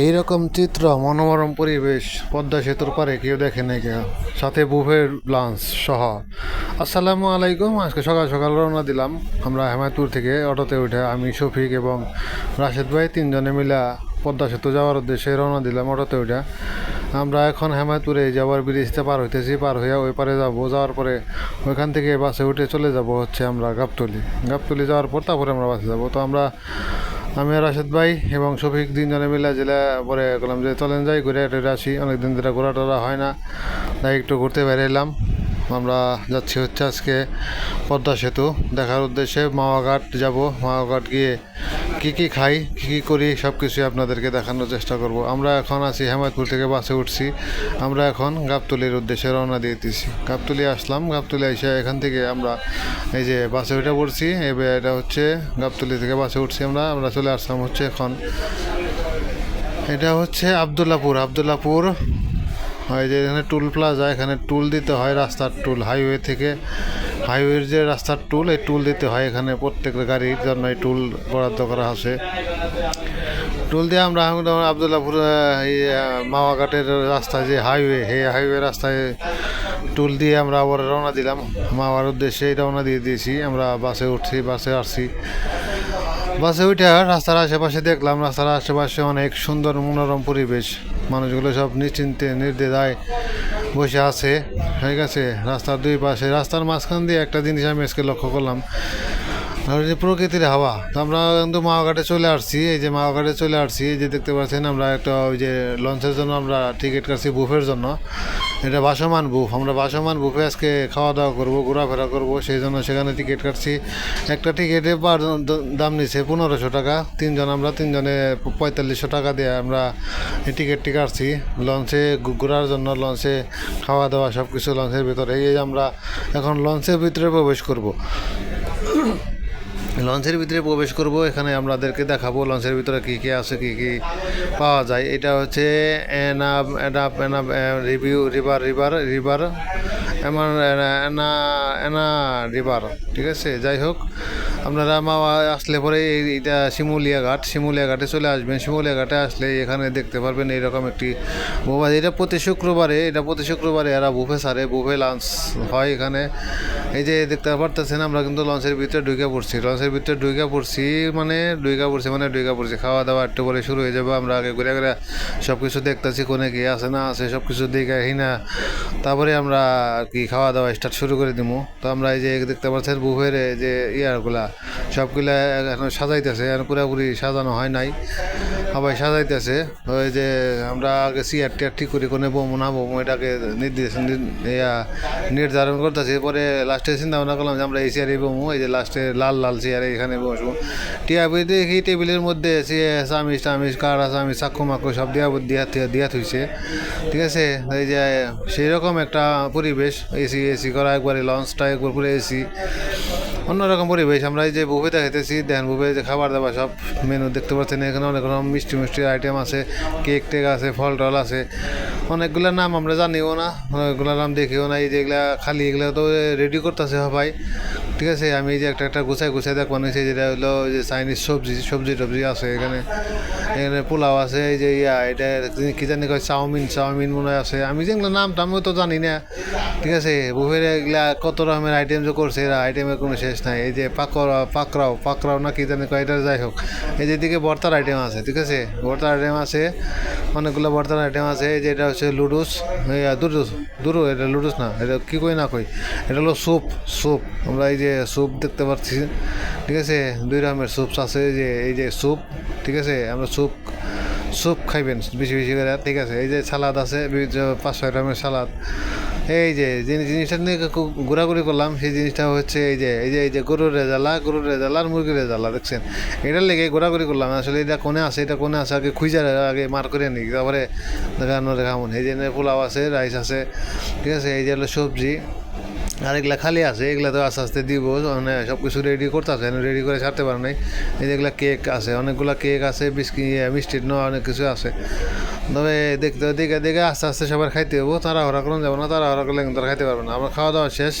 এইরকম চিত্র মনোরম পরিবেশ, পদ্মা সেতুর পারে কেউ দেখে নাই কেউ। সাথে বুফের লাঞ্চ সহ। আসসালামু আলাইকুম, আজকে সকাল সকাল রওনা দিলাম। আমরা হেমায়তপুর থেকে অটোতে উঠে আমি, শফিক এবং রাশেদ ভাই তিনজনে মিলা পদ্মা সেতু যাওয়ার উদ্দেশ্যে রওনা দিলাম অটোতে উঠে। আমরা এখন হেমায়তপুরে যাওয়ার ব্রিজটা পার হইতেছি, পার হইয়া ওই পারে যাব। যাওয়ার পরে ওইখান থেকে বাসে উঠে চলে যাব হচ্ছে আমরা গাবতলি। গাবতলি যাওয়ার পর তারপরে আমরা বাসে যাব। তো আমরা আমি রাশেদ ভাই এবং শফিক তিনজনে মিলে জেলা পরে গেলাম যে চলেন যাই, ঘুরে টুরে আসি। অনেকদিন ধরে ঘোরা টোরা হয় না, তাই একটু ঘুরতে বেরিয়েলাম আমরা যাচ্ছি হচ্ছে আজকে পদ্মা সেতু। দেখার উদ্দেশ্যে মাওয়াঘাট যাব। মাওয়াঘাট গিয়ে কি কি খাই, কি কি করি সব কিছুই আপনাদেরকে দেখানোর চেষ্টা করব। আমরা এখন আছি হেমায়তপুর থেকে বাসে উঠছি। আমরা এখন গাবতলির উদ্দেশ্যে রওনা দিয়ে দিচ্ছি গাবতলি আসলাম। গাবতলি এসে এখান থেকে আমরা এই যে বাসে উঠে পড়ছি। এবার এটা হচ্ছে গাবতলি থেকে বাসে উঠছি আমরা। আমরা চলে আসলাম হচ্ছে এখন। এটা হচ্ছে আবদুল্লাপুর। আবদুল্লাপুর হয় যে এখানে টুল প্লাজা এখানে টুল দিতে হয় রাস্তার টুল হাইওয়ে থেকে। হাইওয়ের যে রাস্তার টুল এই টুল দিতে হয় এখানে প্রত্যেক গাড়ির জন্য এই টুল বরাদ্দ করা আছে। টুল দিয়ে আমরা আবদুল্লাপুর এই মাওয়াঘাটের রাস্তায় যে হাইওয়ে এই হাইওয়ে রাস্তায় টুল দিয়ে আমরা আবার রওনা দিলাম। মাওয়ার উদ্দেশ্যে রওনা দিয়ে দিয়েছি। আমরা বাসে উঠছি, বাসে আসছি। বাসে উঠে রাস্তার আশেপাশে দেখলাম, রাস্তার আশেপাশে অনেক সুন্দর মনোরম পরিবেশ। মানুষগুলো সব নিশ্চিন্তে নির্দেশায় বসে আছে। ঠিক আছে, রাস্তার দুই পাশে, রাস্তার মাঝখান দিয়ে একটা জিনিস আমি আজকে লক্ষ্য করলাম। যে প্রকৃতির হাওয়া। আমরা কিন্তু মাওঘাটে চলে আসছি, এই যে মাওঘাটে চলে আসছি, এই যে দেখতে পাচ্ছেন আমরা একটা ওই যে লঞ্চের জন্য আমরা টিকিট কাটছি বুফের জন্য। এটা বাসমান বুফ আমরা বাসমান বুফে আজকে খাওয়া দাওয়া করব, ঘোরাফেরা করব, সেই জন্য সেখানে টিকিট কাটছি। একটা টিকিটে পার দাম নিছে পনেরোশো টাকা, তিনজন আমরা, তিনজনে পঁয়তাল্লিশশো টাকা দিয়ে আমরা টিকিটটি কাটছি। লঞ্চে ঘোরার জন্য লঞ্চে খাওয়া দাওয়া সব কিছু লঞ্চের ভিতরে এই আমরা এখন লঞ্চের ভিতরে প্রবেশ করব। লঞ্চের ভিতরে প্রবেশ করব, এখানে আপনাদেরকে দেখাবো লঞ্চের ভিতরে কী কী আছে, কী কী পাওয়া যায়। এটা হচ্ছে এনাব এনাব এনাব রিভিউ, রিভার রিভার রিভার, এমন এনা এনা, রিভার, ঠিক আছে? যাই হোক আপনারা মাওয়া আসলে পরে এই- এটা শিমুলিয়া ঘাট, শিমুলিয়া ঘাটে চলে আসবেন। শিমুলিয়া ঘাটে আসলে এখানে দেখতে পারবেন এইরকম একটি বুফে এটা প্রতি শুক্রবারে, এটা প্রতি শুক্রবারে এরা বুফে সারে, বুফে লাঞ্চ হয় এখানে। এই যে দেখতে পারতেছেন, আমরা কিন্তু লঞ্চের ভিতরে ঢুকে পড়ছি। লঞ্চের ভিতরে ঢুকে পড়ছি মানে ঢুকে পড়ছি মানে ঢুকে পড়ছি। খাওয়া দাওয়া একটু পরে শুরু হয়ে যাবে। আমরা আগে ঘুরে ঘুরে সব কিছু দেখতেছি, কোনে কি আছে, না আছে সব কিছু দেখে আহি না। তারপরে আমরা কি খাওয়া দাওয়া স্টার্ট শুরু করে দিব তো আমরা এই যে দেখতে পাচ্ছেন, বুফের যে ইয়ারগুলা সবগুলা এখন সাজাইতেছে, এখন পুরোপুরি সাজানো হয় নাই। সবাই সাজাইতেছে, ওই যে আমরা আগে চেয়ার টিয়ার ঠিক করি কোনে বোম না বমু, এটাকে নির্দেশ নির্ধারণ করতেছি। পরে লাস্টে চিন্তা ভাবনা করলাম যে আমরা এই চেয়ারে বমু, এই যে লাস্টে লাল লাল চেয়ারে এখানে বসবো। টিয়া বই দেখি টেবিলের মধ্যে সে চামিচ টামিচ, কাড়া চামিচ চাকু মাকু সব দিয়া দিয়া দিয়া থুইছে। ঠিক আছে? এই যে সেই রকম একটা পরিবেশ, এসি এসি করা, একবারে লঞ্চটা একবার পুরো এসি। অন্যরকম পরিবেশ। আমরা এই যে বুফে দেখাইতেছি দেন বুফে যে খাবার দাবার সব মেনু দেখতে পাচ্ছেন, এখানে অনেক রকম মিষ্টি মিষ্টি আইটেম আছে কেক টেক আছে, ফল টল আছে। অনেকগুলো নাম আমরা জানিও না, অনেকগুলো নাম দেখিও না, এই যেগুলা খালি এগুলো তো রেডি করতেছে সবাই। ঠিক আছে, আমি এই যে একটা একটা গুছাই গুছাই দেখব নিয়েছি যেটা হলো যে চাইনিজ সবজি সবজি টবজি আছে এখানে। এখানে পোলাও আছে, এই যে ইয়া, এটা কি জানি কয়, চাউমিন চাউমিন মনে আছে। আমি যেগুলো নাম টামও তো জানি না। ঠিক আছে, বুফের এগুলা কত রকমের আইটেম যে করছে এরা আইটেমের কোনো শেষ নাই। এই যে পাকড়া পাকড়াও পাকড়াও না কি জানি কয়, এটা যাই হোক। এই যে দিকে ভর্তার আইটেম আছে, ঠিক আছে? ভর্তার আইটেম আছে। অনেকগুলো বর্তমান আইটেম আছে, এই যে এটা হচ্ছে লুডুস দুরুস দুরু এটা লুডুস না, এটা কী কই না কই, এটা হলো স্যুপ স্যুপ আমরা এই যে স্যুপ দেখতে পাচ্ছি, ঠিক আছে, দুই রকমের স্যুপস আছে যে, এই যে স্যুপ ঠিক আছে, আমরা স্যুপ স্যুপ খাইবেন বেশি বেশি করে, ঠিক আছে, এই যে সালাদ আছে পাঁচ, ছয় রকমের সালাদ এই যে জিনিস জিনিসটা নিয়ে ঘোরাঘুরি করলাম, সেই জিনিসটা হচ্ছে এই যে এই যে এই যে গরুর রেজালা গরুর রেজালা আর মুরগির রেজালা, দেখছেন? এটার লেগে ঘোরাঘুরি করলাম, আসলে এটা কোনে আছে, এটা কোনে আছে, আগে খুঁজে আগে মার করে নিই, তারপরে দেখানো দেখামন এই যে পোলাও আছে, রাইস আছে, ঠিক আছে? এই যে হলো সবজি, আর এগুলা খালি আছে, এগুলা তো আস্তে আস্তে দিব মানে সব কিছু রেডি করতে আছে রেডি করে ছাড়তে পারে নাই। এই যেগুলা কেক আছে, অনেকগুলা কেক আছে, বিস্কিট মিষ্টির ন অনেক কিছু আছে। তবে দেখতে দেখে দেখে আস্তে আস্তে সবার খাইতে হব। তারা হরা করুন, যাব না তারা হরা করলে তারা খাইতে পারবে না। আমার খাওয়া দাওয়া শেষ।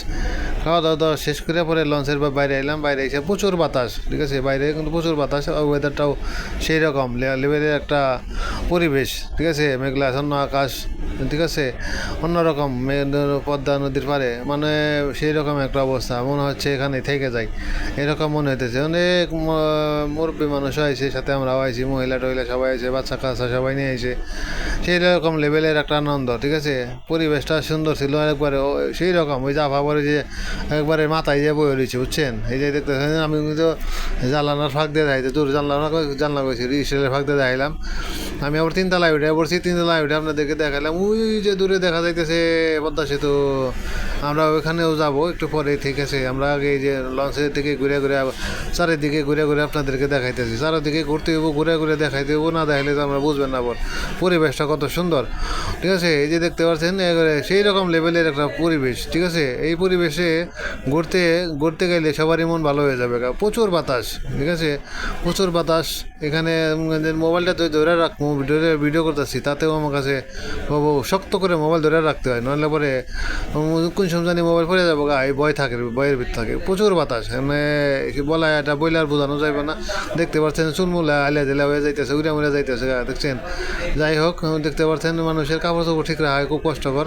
খাওয়া দাওয়া দাওয়া শেষ করে পরে লঞ্চের বাইরে এলাম বাইরে এসে প্রচুর বাতাস, ঠিক আছে? বাইরে কিন্তু প্রচুর বাতাস ওয়েদারটাও সেই রকম লেভেলের একটা পরিবেশ, ঠিক আছে? মেঘলা আচ্ছন্ন আকাশ, ঠিক আছে? অন্যরকম পদ্মা নদীর পারে মানে সেই রকম একটা অবস্থা, মনে হচ্ছে এখানে থেকে যাই। এরকম মনে হইতেছে। অনেক মুরব্বী মানুষ হয়েছে সাথে আমরাও আইছি, মহিলা টহিলা সবাই আছে বাচ্চা কাচ্চা সবাই নিয়ে এসে সেই রকম লেভেলের একটা আনন্দ, ঠিক আছে? পরিবেশটা সুন্দর ছিল একবারে সেই রকম ওই জাফা পরে যে একবারে মাথায় যে বয়ে রয়েছে, বুঝছেন? এই যে দেখতেছেন আমি কিন্তু জানলার ফাঁক দিয়ে যাইতে দূর জানলা জানলা করেছি রিসেলের ফাঁক দিয়ে যাইলাম আমি আবার তিনতলায় উঠে পড়ছি তিনতলায় উঠে আপনাদেরকে দেখালাম। ওই যে দূরে দেখা যাইতেছে পদ্মা সেতু। আমরা ওইখানেও যাব, একটু পরে, ঠিক আছে। আমরা আগে যে লঞ্চের দিকে ঘুরে ঘুরে চারিদিকে ঘুরে ঘুরে আপনাদেরকে দেখাইতেছি। চারিদিকে ঘুরতে হইব, ঘুরে ঘুরে দেখাইতে হইব, না দেখাইলে তো আমরা বুঝবেন না আবার পরিবেশটা কত সুন্দর। ঠিক আছে? এই যে দেখতে পাচ্ছেন সেই রকম লেভেলের একটা পরিবেশ, ঠিক আছে? এই পরিবেশে ঘুরতে ঘুরতে গেলে সবারই মন ভালো হয়ে যাবে। প্রচুর বাতাস, ঠিক আছে? প্রচুর বাতাস। এখানে মোবাইলটা তো ধরে রাখব। ধরে ভিডিও করতেছি তাতেও আমার কাছে শক্ত করে মোবাইল ধরে রাখতে হয় নাহলে পরে কোন সময় জানি মোবাইল পড়ে যাব গা এই ভয় থাকে ভয়ের ভিতর থাকে প্রচুর বাতাস মানে বলা এটা বইলার বোঝানো যাবে না। দেখতে পাচ্ছেন চুলমুলা আলিয়া দিলা হয়ে যাইতেছে উড়ে মুড়ে যাইতেছে গা, দেখছেন? যাই হোক দেখতে পাচ্ছেন মানুষের কাপড় চোপড় ঠিক রাখা হয় খুব কষ্টকর।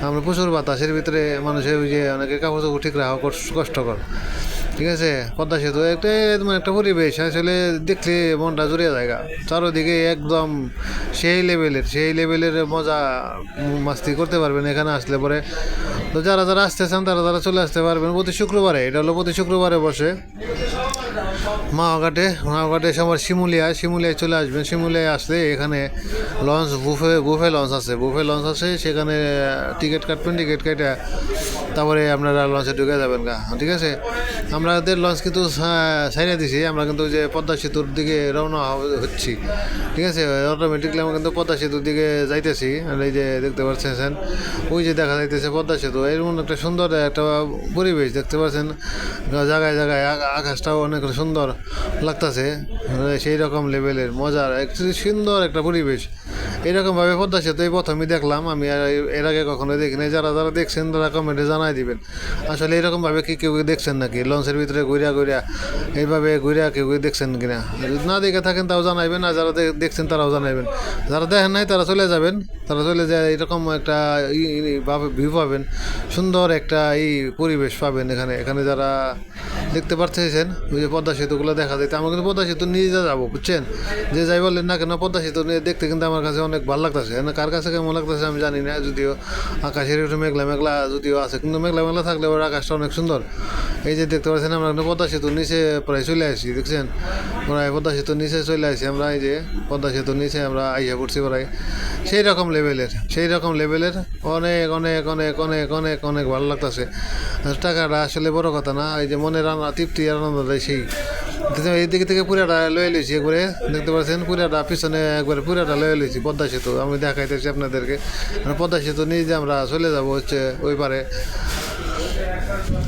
আমরা প্রচুর বাতাসের ভিতরে মানুষের ওই যে অনেকে কাপড় চোপড় ঠিক রাখা কষ্ট- কষ্টকর। ঠিক আছে? পদ্মা সেতু, একটা মানে একটা পরিবেশ, আসলে দেখলে মনটা জুড়ে জায়গা চারোদিকে একদম সেই লেভেলের সেই লেভেলের মজা মাস্তি করতে পারবেন এখানে আসলে পরে। তো যারা যারা আসতে চান তারা তারা চলে আসতে পারবেন প্রতি শুক্রবারে। এটা হলো প্রতি শুক্রবারে বসে। মাওঘাটে মাওঘাটে আমার শিমুলিয়া শিমুলিয়ায় চলে আসবেন। শিমুলিয়ায় আসলে এখানে লঞ্চ, বুফে বুফে লঞ্চ আছে। বুফে লঞ্চ আছে, সেখানে টিকিট কাটবেন, টিকিট কেটে তারপরে আপনারা লঞ্চে ঢুকে যাবেন গা, ঠিক আছে? আমাদের লঞ্চ কিন্তু সাইনে দিছি, আমরা কিন্তু যে পদ্মা সেতুর দিকে রওনা হচ্ছি, ঠিক আছে? অটোমেটিকলি আমরা কিন্তু পদ্মা সেতুর দিকে যাইতেছি এই যে দেখতে পাচ্ছেন ওই যে দেখা যাইতেছে পদ্মা সেতু এরকম একটা সুন্দর একটা পরিবেশ, দেখতে পাচ্ছেন জায়গায় জায়গায় আকাশটাও অনেক সুন্দর লাগতেছে সেই রকম লেভেলের মজার, একটু সুন্দর একটা পরিবেশ। এরকমভাবে পদ্মা সেতু এই প্রথমেই দেখলাম, আমি এর আগে কখনো দেখিনি। যারা যারা দেখছেন, তারা কমেন্টে জানাই দিবেন। আসলে এরকমভাবে কি কেউ দেখছেন নাকি? লঞ্চের ভিতরে ঘুরিয়া ঘুরিয়া এইভাবে ঘুরিয়া কেউ দেখছেন কিনা? যদি না দেখে থাকেন তাও জানাইবেন, আর যারা দেখছেন তারাও জানাইবেন। যারা দেখেন নাই তারা চলে যাবেন, তারা চলে যায় এরকম একটা ভিউ পাবেন। সুন্দর একটা এই পরিবেশ পাবেন এখানে। এখানে যারা দেখতে পারতেছেন? ওই যে পদ্মা সেতুগুলো দেখা যায় আমার কিন্তু পদ্মা সেতু নিয়ে যাব, বুঝছেন? যে যাই বললেন না কেন, পদ্মা সেতু নিয়ে দেখতে কিন্তু আমার কাছে অনেক ভালো লাগতেছে। কার কাছে কেমন লাগতেছে আমি জানি না, যদিও আকাশের একটু মেঘলা মেঘলা যদিও আছে, কিন্তু মেঘলা মেঘলা থাকলে ওর আকাশটা অনেক সুন্দর। এই যে দেখতে পাচ্ছেন, আমরা কিন্তু পদ্মা সেতুর নিচে প্রায় চলে আসি দেখছেন? প্রায় পদ্মা সেতুর নিচে চলে আসি আমরা, এই যে পদ্মা সেতুর নিচে আমরা আইয়া পড়ছি প্রায়। সেই রকম লেভেলের, সেই রকম লেভেলের অনেক অনেক অনেক অনেক অনেক অনেক ভালো লাগতেছে। টাকাটা আসলে বড় কথা না, এই যে মনে মনের তৃপ্তি আনন্দ দেয় সেই। এই দিক থেকে পুরাটা লয়ে লইছি একবারে, দেখতে পাচ্ছেন পুরাটা পিছনে একবারে পুরাটা লয়ে লইছি, পদ্মা সেতু। আমি দেখাইতেছি আপনাদেরকে। পদ্মা সেতু নিয়ে যে আমরা চলে যাব হচ্ছে ওই পারে।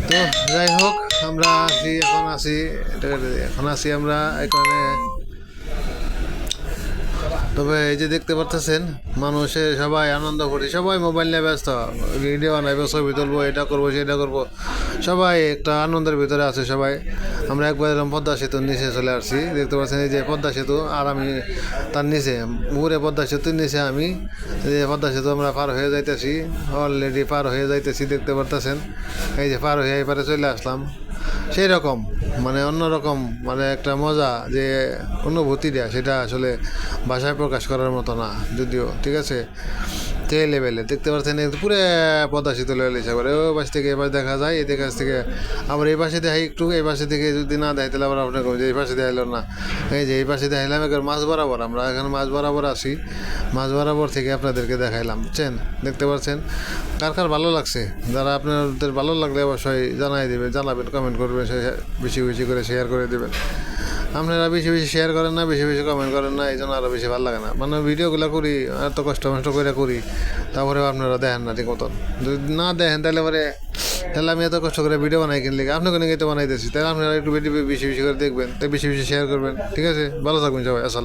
তো যাই হোক, আমরা আছি, এখন আছি এখন আছি আমরা এখানে তবে এই যে দেখতে পারতেছেন, মানুষে সবাই আনন্দ করি, সবাই মোবাইল নিয়ে ব্যস্ত। ভিডিও বানাইবো, ছবি তুলবো, এটা করব, সেটা করব। সবাই একটা আনন্দের ভিতরে আছে সবাই। আমরা একবার এরকম পদ্মা সেতুর নিচে চলে আসছি, দেখতে পাচ্ছেন এই যে পদ্মা সেতু, আর আমি তার নিচে মুহুরে পদ্মা সেতুর নিচে আমি যে পদ্মা সেতু আমরা পার হয়ে যাইতেছি অলরেডি পার হয়ে যাইতেছি, দেখতে পারতেছেন। এই যে পার হয়ে এবারে চলে আসলাম। সেই রকম মানে অন্যরকম মানে একটা মজা যে অনুভূতি অনুভূতিটা সেটা আসলে ভাষায় প্রকাশ করার মতো না, যদিও, ঠিক আছে? সেই লেভেলে দেখতে পাচ্ছেন পুরো পদ্মা সেতু লেভেলে এবার ওই পাশ থেকে এবার দেখা যায় এই কাছ থেকে আবার এই পাশে দেখাই একটু, এই পাশে থেকে যদি না দেখাই তাহলে আবার আপনার যে এই পাশে দেখাইল না। এই যে এই পাশে দেখাইলাম, এবার মাছ বরাবর, আমরা এখানে মাছ বরাবর আসি। মাছ বরাবর থেকে আপনাদেরকে দেখাইলাম, বুঝছেন? দেখতে পাচ্ছেন? কার কার ভালো লাগছে? যারা আপনাদের ভালো লাগলে অবশ্যই জানাই দেবেন, জানাবেন কমেন্ট করবেন বেশি বেশি করে শেয়ার করে দেবেন। আপনারা বেশি বেশি শেয়ার করেন না, বেশি বেশি কমেন্ট করেন না এই জন্য আরও বেশি ভালো লাগে না। মানে ভিডিওগুলো করি আর তো কষ্ট মষ্ট করে করি তারপরে আপনারা দেখেন না ঠিক মতন। যদি না দেখেন, তাহলে পরে, তাহলে আমি এত কষ্ট করে ভিডিও বানাই কিনলে আপনাকে নিয়ে তো বানাইতেছি, তাহলে আপনারা একটু বেশি বেশি করে দেখবেন, তাই বেশি বেশি শেয়ার করবেন, ঠিক আছে? ভালো থাকবেন সবাই, আসসালাম